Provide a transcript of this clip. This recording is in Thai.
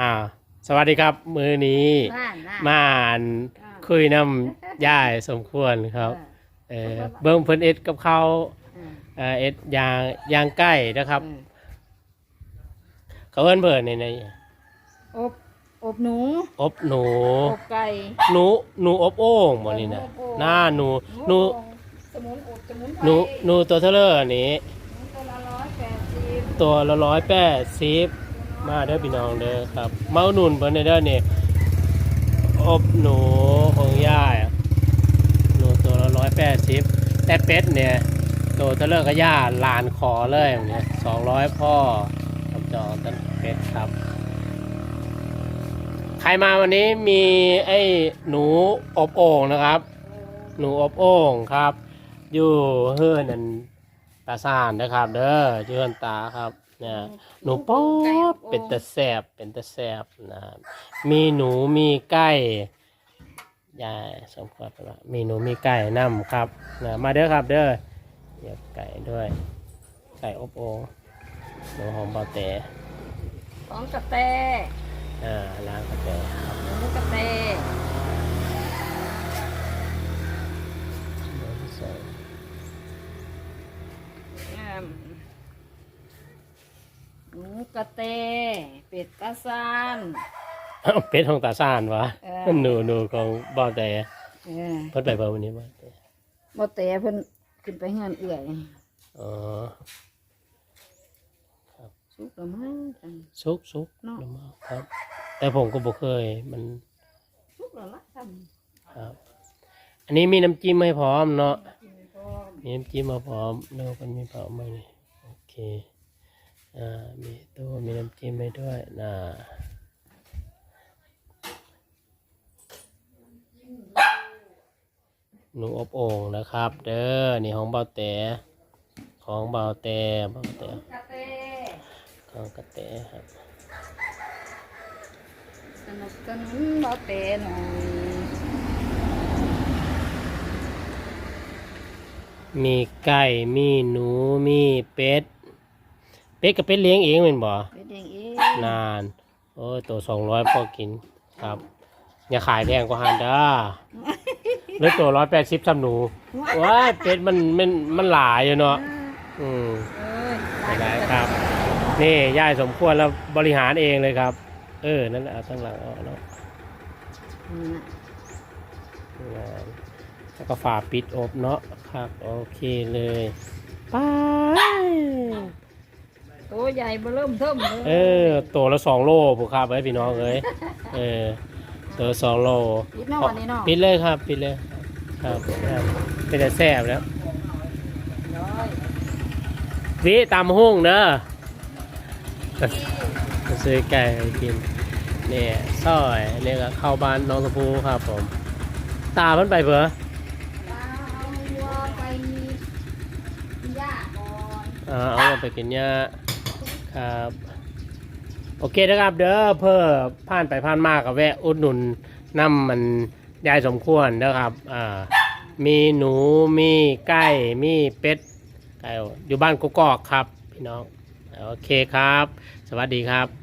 อ่า สวัสดีครับมือนี้บ้านบ้านมาอ่านคุยน้ำย่ายสมควรครับเออเบิ้งเพิ่นเอ็ดกับเขาวเออเอ่อเอ็ดยางยางใกล้นะครับ เออเขาเอิ้นเพิ่นในในอบอบหนู อบหนู อบไก่ หนูหนูอบโอ่งบ่นี่นะหน้าหนูหนูสมุนอบสมุนไพรหนูหนูตัวเทเลอร์นี้ตัวละร้อยแปดสิบตัวละร้อยแปดสิบ มาเด้อพี่น้องเด้อครับ เมาหนุนเพิ่นเด้อนี่อบหนูของย่าหนูตัวละร้อยแปดสิบแต่เป็ดเนี่ยตัวเทเลอร์ก็ย่าลานขอเลยอย่างเนี้ยสองร้อยพ่อคำจองต้นเป็ดครับ ใครมาวันนี้มีไอ้หนูอบโอ่งนะครับ หนูอบโอ่งครับ อยู่เฮือนันตาซานนะครับ เด้อเฮือนตาครับ นี่ยหนูป๊อบเป็นตะแสบเป็นตะแสบนะครับมีหนูมีไก่ยายสมควรไปว่ามีหนูมีไก่นํครับนะมาเด้อครับเด้อเดี๋ยวไก่ด้วย ไก่อบโอ่งหนูหอมเบาแต่ของกระแตอ่าล้างกาแฟครับหนูกระแตเดี๋ยวใส่งามหนู กระแตเป็ดตาซานเอ้าเป็ดของตาซานวะเออ หนูหนูของเบาแต่เออเพิ่นไปเบอร์วันนี้บ่แต่บ่แต่เพิ่นขึ้นไปเฮือนเอื่อยอ๋อสุกแล้วมั้งจัง ซุกซุกเนาะ ลงมาครับ แต่ผมก็บ่เคยมันสุกแล้วล่ะทครับ อันนี้มีน้ำจิ้มให้พร้อมเนาะำกินพร้อมมีน้ำจิ้มมาพร้อมแล้วมันมีเผาไหมนี่โอเคอ่า มีตัวมีน้ำจิ้มให้ด้วยน่าหนูอบโอ่งนะครับ เด้อนี่ของเบาแต่ของเบาแต่เบาแต่กระแตของกระแตครับสนับสนุนบ่แต่หน่อยมีไก่ มีหนู มีเป็ด เป็ดกับเป็ดเลี้ยงเองเป็นบ่เป็นเองเองนาน โอ้ยตัวสองร้อยพอกินครับ อย่าขายแพงกว่าฮันเด้อหรือตัวร้อยแปดสิบสำหนูว้ายเป็ดมันมันมันหลายอยู่เนาะอืมเอ้ยไม่ได้ครับ นี่ย่ายสมควรแล้วบริหารเองเลยครับ เออ นั่นแหละเอาข้างหลังเอาเนาะอืมงานแล้วก็ฝาปิดอบเนาะครับ โอเคเลย ไปตัว ใหญ่เบอเริ่มเทิมเลยเออตัวละสองโลผู้ครับไว้พี่น้องเอ้ยเออตัวละสองโลปิดเนอกวันนี้เนอกปิดเลยครับปิดเลยครับครับเป็นแต่แซ่บแล้วร้อยวิตามห้องเด้อจะซื้อไก่ให้กินเนี่ยซอยเนี่ยก็เข้าบ้านน้องสะพูครับผม ตาเพิ่นไปเผื่อเอาวัวไปกินหญ้า ครับโอเคนะครับเด้อเพื่อผ่านไปผ่านมากับแวะอุดหนุนน้ำมันยายสมควรนะครับอ่ามีหนูมีไก่มีเป็ดไก่อยู่บ้านกุกอกครับ พี่น้องโอเคครับ สวัสดีครับ